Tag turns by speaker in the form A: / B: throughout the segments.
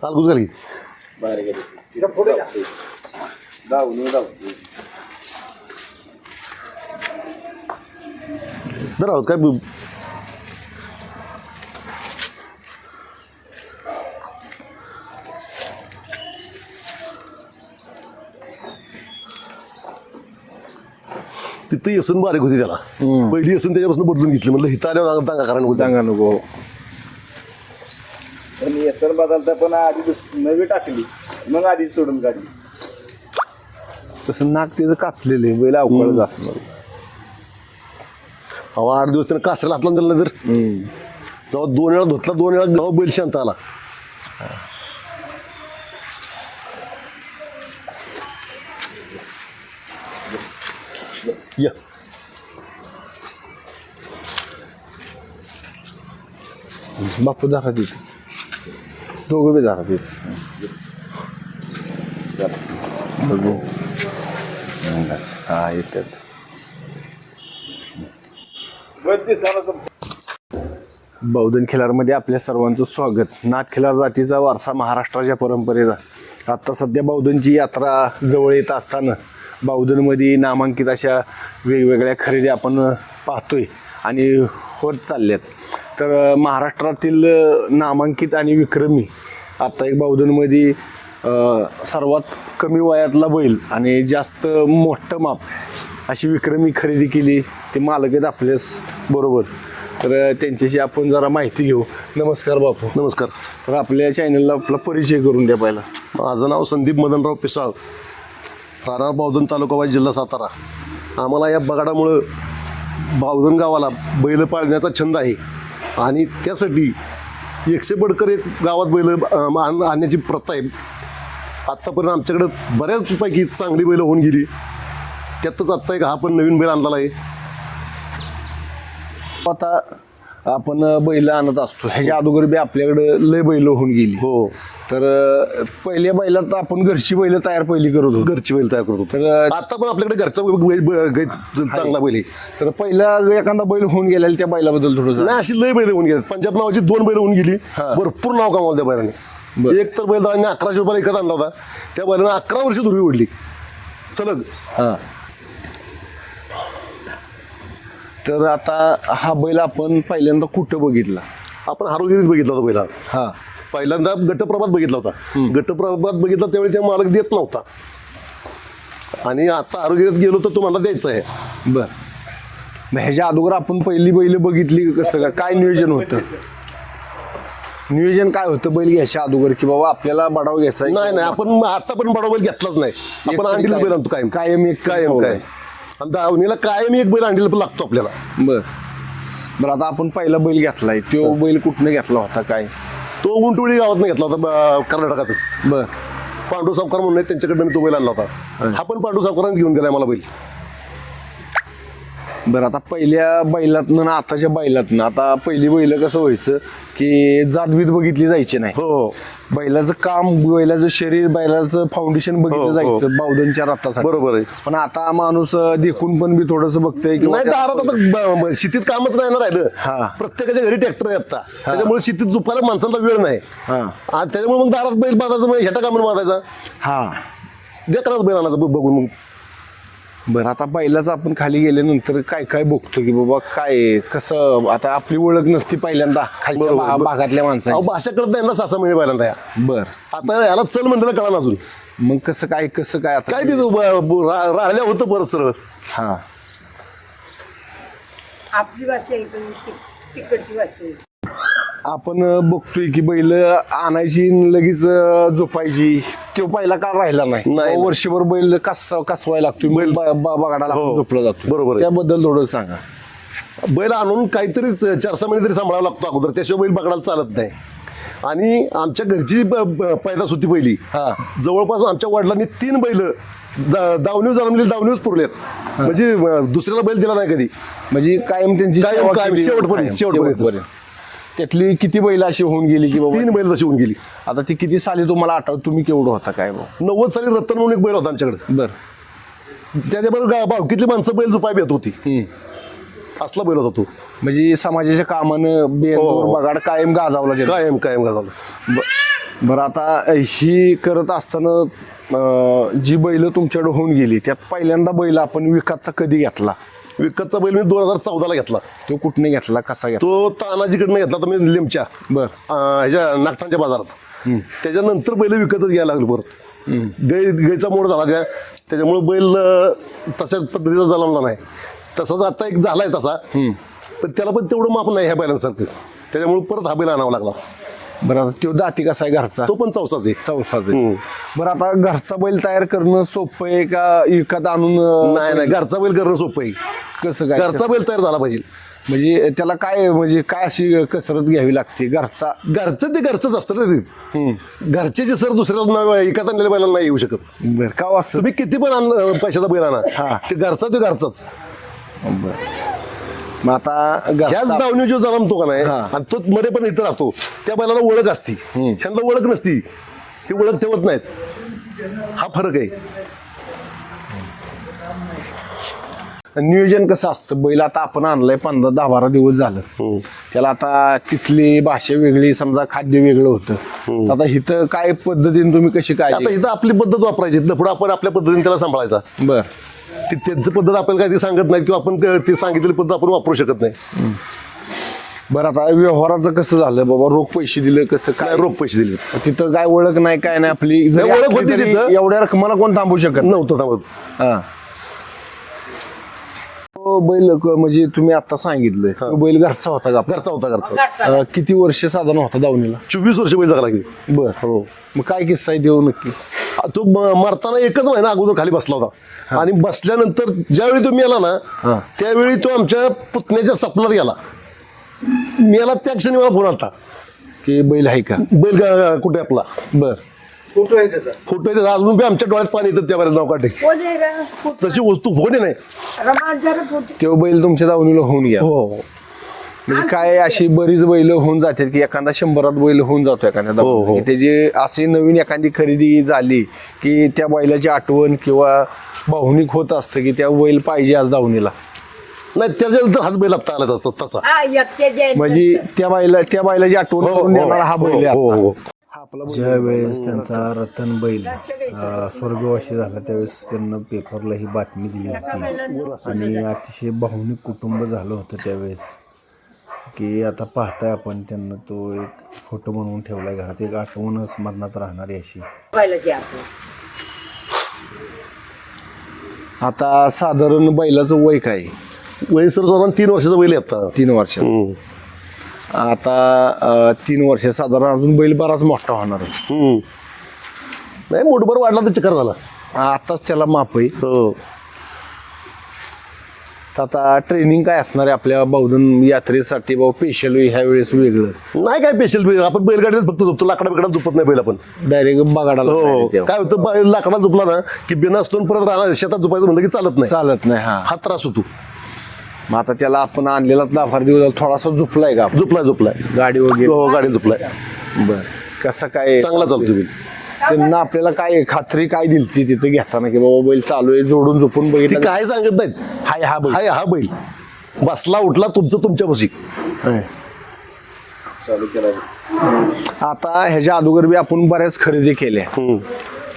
A: चाल घुस घाल की
B: जाऊ जाऊ.
A: जरा आहोत काय ब- तिथं येसून बारीक होती त्याला. पहिली येसून त्याच्यापासून बदलून घेतली. म्हणलं हिता आल्यावर दांगा कारण होता
C: सांगा नको.
B: पण एसर बदलता पण आधी दुस- नवी टाकली. मग आधी सोडून काढली.
C: तसं नाक त्याचं काचलेलं आहे बैल अवकाळच असणार.
A: अहो आठ दिवस त्यानं कासऱ्याला हातला दिला तर जेव्हा दोन वेळा धुतला दोन वेळा जेव्हा बैल शांत आला. या.
C: बापू दारा देत. दोघं बी दारा देत. बघू. बस हा येतात बौद्धन खिलारमध्ये आपल्या सर्वांचं स्वागत. नाथ खिलार जातीचा वारसा महाराष्ट्राच्या परंपरेचा. आत्ता सध्या बौद्धनची यात्रा जवळ येत असताना बौद्धनमध्ये नामांकित अशा वेगवेगळ्या खरेदी आपण पाहतोय आणि होत चालल्यात. तर महाराष्ट्रातील नामांकित आणि विक्रमी आत्ता एक बौद्धनमध्ये अ, सर्वात कमी वयातला बैल आणि जास्त मोठं माप अशी विक्रमी खरेदी केली. ते मालक आहेत आपल्याच बरोबर. तर त्यांच्याशी आपण जरा माहिती घेऊ. नमस्कार बापू.
A: नमस्कार.
C: तर आपल्या चॅनलला आपला परिचय करून द्या पहिला.
A: माझं नाव संदीप मदनराव पिसाळ. राहणार बावधन तालुका वाई जिल्हा सातारा. आम्हाला या बगाडामुळं बावधन गावाला बैल पाळण्याचा छंद आहे. आणि त्यासाठी एकशे बडकर एक गावात बैल आणण्याची प्रथा आहे. आत्तापर्यंत आमच्याकडं बऱ्याचपैकी चांगली बैलं होऊन गेली. त्यातच आत्ता एक हा पण नवीन बैल आणलेला आहे.
C: आता आपण बैल आणत असतो. ह्याच्या अगोदर बी आपल्याकडं लय बैल होऊन गेली.
A: हो.
C: तर अ, पहिल्या बैलात आपण घरची बैल तयार पहिली करत होतो.
A: घरची बैल तयार करतो
C: तर अ,
A: आता पण आपल्याकडे घरचा चांगला बैल आहे.
C: तर पहिला एखादा बैल होऊन गेलेला त्या बैलाबद्दल थोडं
A: नाही अशी लय बैल होऊन गेली. पंजाब नावाची दोन बैल होऊन गेली. भरपूर नाव कमावलं त्या बैलाने. एक तर बैल दादांनी अकराशे रुपयाला विकत आणला होता. त्या बैलाने अकरा वर्ष धुरी ओढली. सलग.
C: हां. तर आता हा बैल आपण पहिल्यांदा कुठं बघितला?
A: आपण हारोगिरीत बघितला होता बैला
C: हा.
A: पहिल्यांदा गटप्रभात बघितला होता. गटप्रभात बघितला त्यावेळी त्या मालक देत नव्हता. आणि आता आरोग्यात गेलो तर तुम्हाला द्यायचं आहे.
C: बर. मग ह्याच्या अगोदर आपण पहिली बैल बघितली कसं का काय नियोजन होतं? नियोजन काय होतं? बैल घ्यायच्या अगोदर की बाबा आपल्याला बडाव घ्यायचा आहे?
A: नाही नाही आपण आता पण बडा बैल घेतलाच नाही. आपण
C: तरी
A: अंडीला? बैल आणतो कायम.
C: कायम एक
A: कायम
C: हो.
A: काय आणि दावणीला कायम एक बैल अंडीला पण लागतो आपल्याला.
C: बर. बरं आता आपण पहिला बैल घेतलाय. तो बैल कुठनं घेतला होता काय?
A: तो उंटवळी गावात घेतला होता ब- कर्नाटकातच.
C: बर.
A: पांडू सावकार म्हणून आहेत, त्यांच्याकडनं मी तो बैल आणला होता. हा. पण पांडू सावकारांनी घेऊन गेलाय मला बैल.
C: बरं आता पहिल्या बैलातनं ना आताच्या बैलातनं आता पहिली बैल कसं व्हायचं की जातबीत बघितली जायची नाही.
A: हो
C: बैलाचं काम बैलाचं शरीर बैलाचं फाउंडेशन
A: हो,
C: बघितलं
A: हो.
C: जायचं बावधनच्या रथासाठी.
A: बरोबर आहे.
C: पण आता माणूस देखून पण बी थोडस बघतोय किंवा
A: नाही दारात आता ब- ब- शेतीत कामच नाही ना.
C: हा.
A: राहिलं प्रत्येकाच्या घरी ट्रॅक्टर आहे आता. त्याच्यामुळे शेतीत झुपायला माणसाला वेळ नाही.
C: हा.
A: आणि त्याच्यामुळे मग दारात बैल बांधायचा मग ह्याटा कामून बांधायचा?
C: हा.
A: देतानाच बैल आणायचा ब- बघून मग.
C: बरं. आता बैलाचं आपण खाली गेल्यानंतर काय काय बघतो की बाबा काय कसं आता आपली ओळख नसती पहिल्यांदा खालच्या
A: बरोबर.
C: भा- भागातल्या
A: अहो
C: माणसाची
A: भाषा कळत नाही ना सहा महिने बैलांना या.
C: बर.
A: आता याला चल म्हणलं कळा अजून.
C: मग कसं काय कसं काय आता?
A: काय तिथं ब- ब- रा- राहिल्या होतं परत सरळ.
C: हा.
D: आपली भाषा तिकडची भाषा आहे
C: आपण बघतोय की बैल आणायची आणि लगेच झोपायची तो पहिला काळ राहिला नाही
A: नाही.
C: वर्षभर बैल कस कसवायला लागतोय बैल बघायला
A: हो.
C: झोपला जातो
A: बरोबर आहे.
C: त्याबद्दल थोडं सांगा
A: बैल आणून काहीतरी च- चार सहा महिने तरी सांभाळावा लागतो अगोदर त्याशिवाय बैल बघायला चालत नाही आणि आमच्या घरची ब- ब- पैदास होती पहिली
C: हा.
A: जवळपास आमच्या वडिलांनी तीन बैल दावणीव जन्मलेली दावणीच पुरलेत म्हणजे अं, दुसऱ्याला बैल दिला नाही कधी
C: म्हणजे कायम त्यांची
A: कायम-
C: सेवा
A: कायम,
C: केली.
A: शेवटपर्यंत,
C: कायम,
A: शेवटपर्यंत.
C: शेवटपर्यंत. त्यातली किती बैल अशी होऊन गेली की बाबा?
A: तीन बैल जशी होऊन गेली.
C: आता ती किती साली तुम्हाला आठवत? तुम्ही केवढं होता काय
A: नव्वद साली रत्न म्हणून एक बैल होता आमच्याकडे.
C: बर.
A: त्याच्याबरोबर गा- भावकीतली माणसं बैल झुपाय येत होती. असला बैल होता तो.
C: म्हणजे समाजाच्या कामानं बेंदूर
A: हो.
C: बगाड कायम गाजावला गेला.
A: कायम कायम गाजवलं.
C: ब- बरं आता अ, ही करत असताना अ, जी बैल तुमच्याकडे होऊन गेली त्यात पहिल्यांदा बैल आपण विकतचा कधी घेतला?
A: विकतचा बैल मी दोन हजार चौदाला घेतला.
C: तो कुठने घेतला? कसा घेतला?
A: तो तानाजीकडनं घेतला तर मी लिमच्या.
C: बर.
A: ह्याच्या नागठांच्या बाजारात. त्याच्यानंतर बैल विकतच घ्यायला लागलो परत. गाय गायचा मोड झाला त्या त्याच्यामुळे बैल तशा पद्धतीचा जलमला नाही. तसाच आता एक झालाय तसा. पण त्याला पण तेवढं माप नाही ह्या बैलांसारखं. त्याच्यामुळे परत हा बैल आणावा लागला.
C: बरं आता तो दाती कसा आहे घरचा?
A: तो पण चौसाच आहे.
C: चौसाच
A: हम्म.
C: बरं आता घरचा बैल तयार करणं सोपं आहे का विकत आणून अ,
A: नाही नाही घरचा बैल करणं सोपं आहे.
C: कसं काय?
A: घरचा बैल तयार झाला पाहिजे.
C: म्हणजे त्याला काय म्हणजे काय अशी कसरत घ्यावी लागते घरचा?
A: घरचं ते घरचंच असतं ना ते. घरचे जे सर दुसऱ्याला नाही एकात आणलेल्या बैलाला नाही येऊ शकत.
C: बरं का असं
A: तुम्ही किती पण आण- पैशाचा बैल आणा.
C: हा.
A: ते घरचा ते घरचाच.
C: बरं. मग आता
A: ह्याच दावणी जो जन्मतो का नाही?
C: हा.
A: आणि तो मध्ये पण इथं राहतो. त्या बैलाला ओळख असती. ह्यांना ओळख नसती. ती ओळख ठेवत नाहीत. हा फरक आहे.
C: नियोजन कसं असतं? बैल आता आपण आणलंय पंधरा दहा बारा दिवस झालं. त्याला आता तिथली भाषा वेगळी समजा खाद्य वेगळं होतं. आता इथं काय पद्धतीने तुम्ही कशी काय
A: आता इथं आपली पद्धत वापरायची. पुढे आपण आपल्या पद्धतीने त्याला सांभाळायचा.
C: बर.
A: ती त्यांची पद्धत आपल्याला काही ते सांगत नाही किंवा आपण क- ती सांगितलेली पद्धत आपण वापरू शकत नाही.
C: बरं आता व्यवहाराचं कसं झालं बाबा? रोख पैसे दिले कसं काय?
A: काय रोख पैसे दिले.
C: तिथं काय ओळख नाही काय नाही आपली जरी
A: ओळख
C: असली
A: होती
C: तरी
A: तिथं.
C: एवढ्या रकमाला कोण थांबू शकत नाही.
A: नव्हतं थांबत.
C: हा. तो बैल क- म्हणजे तुम्ही आता सांगितलंय तो बैल घरचा होता का? आपला?
A: घरचा होता घरचा होता.
C: अं, किती वर्ष साधारण होता दावणीला?
A: चोवीस वर्ष बैल जगला की
C: बर.
A: हो.
C: मग काय किस्सा आहे देऊ नक्की?
A: तो म- मरताना एकच महिना अगोदर खाली बसला होता. आणि बसल्यानंतर ज्यावेळी तो मेला
C: हा.
A: ना त्यावेळी तो आमच्या पुतण्याच्या सपनात गेला. मेला त्या क्षणी मला फोन आलता.
C: की बैल आहे का?
A: बैल गा- कुठे आपला?
C: बर.
B: फोटो आहे त्याचा.
A: फोटो येते अजून बी आमच्या डोळ्यात पाणी येतं त्यावेळेस नाव काढे
D: आहे?
A: तशी वस्तू फोन नाही.
D: रमाल जरा फोटो.
C: तो बैल तुमच्या दावणीला होऊन घ्या
A: हो.
C: म्हणजे काय अशी बरीच बैल होऊन जातात की एखादा शंभरात बैल होऊन जातो एखाद्या
A: हो, हो.
C: की त्याची अशी नवीन एखादी खरेदी झाली की त्या बैलाची आठवण किंवा भावनिक होत असतं की त्या बैल पाहिजे आज दावणीला
A: नाही त्याच्यानंतर हाच बैल आता आला तसा तसा
D: हा एकटे.
C: म्हणजे त्या बैला त्या बैलाची आठवण
A: हो,
C: करून
A: हो,
C: देणारा हा बैल आहे
A: हो,
C: आता.
A: हो.
C: हा आपला बैल.
E: ज्या वेळेस त्यांचा रतन बैल अ, स्वर्गवासी झाला त्यावेळेस त्यांना पेपरला ही बातमी दिली होती आणि अतिशय भावनिक कुटुंब झालं होतं त्यावेळेस की आता पाहताय आपण त्यांना तो एक फोटो बनवून ठेवलाय घरात एक आठवणच मरणात राहणारी अशी.
C: आता साधारण बैलाचं वय काय?
A: वय सर साधारण तीन वर्षाचा बैल आहे आता
C: तीन वर्ष
A: हम्म.
C: आता अं, तीन वर्ष साधारण अजून बैल बराच मोठा होणार आहे.
A: हम्म. नाही मोठभर वाढला तर चक्कर झाला
C: आताच त्याला माप आहे
A: हो
C: आता ट्रेनिंग काय असणार आहे आपल्या बौद्धन यात्रेसाठी बाबा स्पेशल ह्या वेळेस वेगळं.
A: नाही काय स्पेशल आपण बैलगाडीच फक्त झोपतो. लाकडा बिकडा झोपत नाही बैल आपण.
C: डायरेक्ट बगाडाला
A: हो.
C: जायचं.
A: काय होतं? बैल लाकडा झोपला ना की बिना असतो परत राहणार शेतात झोपायचं म्हणलं की चालत नाही.
C: चालत नाही हा.
A: हा त्रास होतो.
C: मग आता त्याला आपण आणलेला दहा फार दिवस झाला, थोडासा झुपलाय का
A: झोपलाय झोपलाय.
C: गाडी वगैरे.
A: हो गाडी झोपलाय.
C: बर. कसं काय?
A: चांगला चालतो बैल
C: त्यांना आपल्याला काय खात्री काय दिली ती तिथे घेताना की बाबा बैल चालू आहे जोडून झोपून
A: ती
C: बघितलं
A: काय सांगत नाहीत?
C: हाय हा बैल.
A: हाय हा बैल. बसला उठला तुमचं तुमच्या बशी
C: होय.
B: चालू केला
C: आता ह्याच्या अगोदर बी आपण बऱ्याच खरेदी केल्या.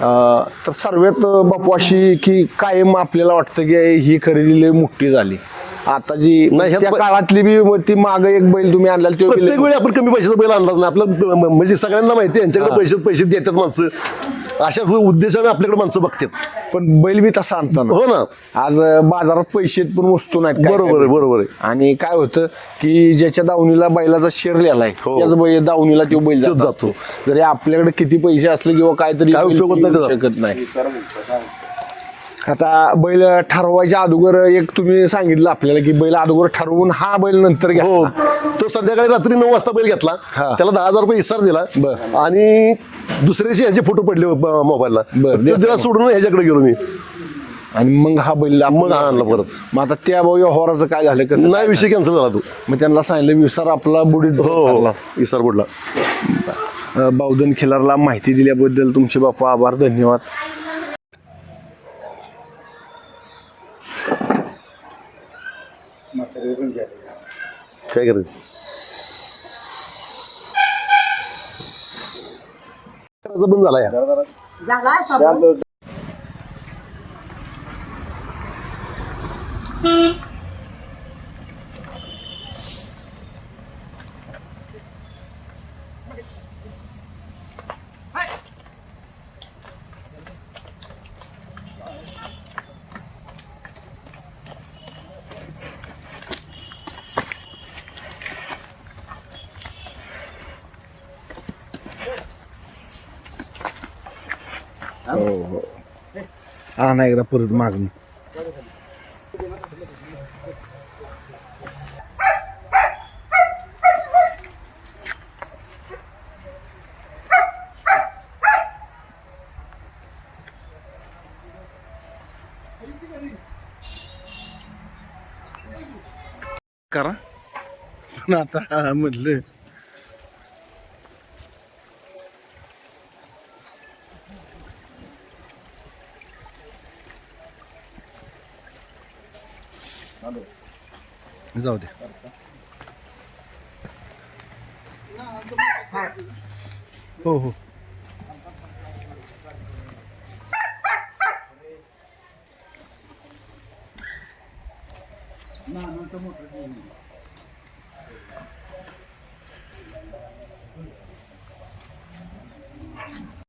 C: अं, तर सर्वात बापू अशी की कायम आपल्याला वाटतं की ही खरेदी लय मोठी झाली. आता जी
A: नाही,
C: त्या काळातली बी मग ती माग एक बैल तुम्ही आणला तो बी
A: प्रत्येक
C: लय-
A: वेळी आपण कमी पैशाचा बैल आणलाच नाही आपलं म- म्हणजे सगळ्यांना माहिती आहे यांच्याकडे पैसे पैसे देतात माणसं अशा उद्देशाने आपल्याकडे माणसं बघतात
C: पण बैल बी तसा आणताना
A: हो ना
C: आज अं, बाजारात पैसे पण वस्तू नाहीत काय
A: बरोबर आहे
C: काय.
A: बरोबर आहे
C: आणि काय होतं की ज्याच्या दावणीला बैलाचा शेर लिहिलाय
A: हो.
C: त्याच बैल दावणीला तो बैल
A: तोच
C: जात
A: जातो.
C: असतो. जरी आपल्याकडे किती पैसे असले किंवा काहीतरी
A: काय उपयोग होत नाही
C: येऊ
A: त्याचा.
C: शकत नाही आता बैल ठरवायच्या अगोदर एक तुम्ही सांगितलं आपल्याला की बैल अगोदर ठरवून हा बैल नंतर
A: हो
C: घ्या
A: तो संध्याकाळी रात्री नऊ वाजता बैल घेतला.
C: हा.
A: त्याला दहा हजार रुपये इसार दिला. आणि दुसऱ्याचे ह्याचे फोटो पडले मोबाईलला. त्याला सोडून ह्याच्याकडे गेलो मी.
C: आणि मग हा बैल
A: मग हा आणला परत.
C: मग आता त्या भाऊ व्यवहाराचं काय झालं कसं
A: नाही विषय कॅन्सल झाला तो.
C: मग त्यांना सांगितलं विसार आपला बुडीत
A: हो हो
C: टाकला.
A: इसार बुडला.
C: बावधन खिलारला माहिती दिल्याबद्दल तुमचे बापा आभार धन्यवाद.
A: काय करायचं? बंद झाला या.
D: झाला.
B: हो हो.
E: हा ना एकदा परत मागणी करा. पण आता म्हटलं जाऊ दे. हो हो.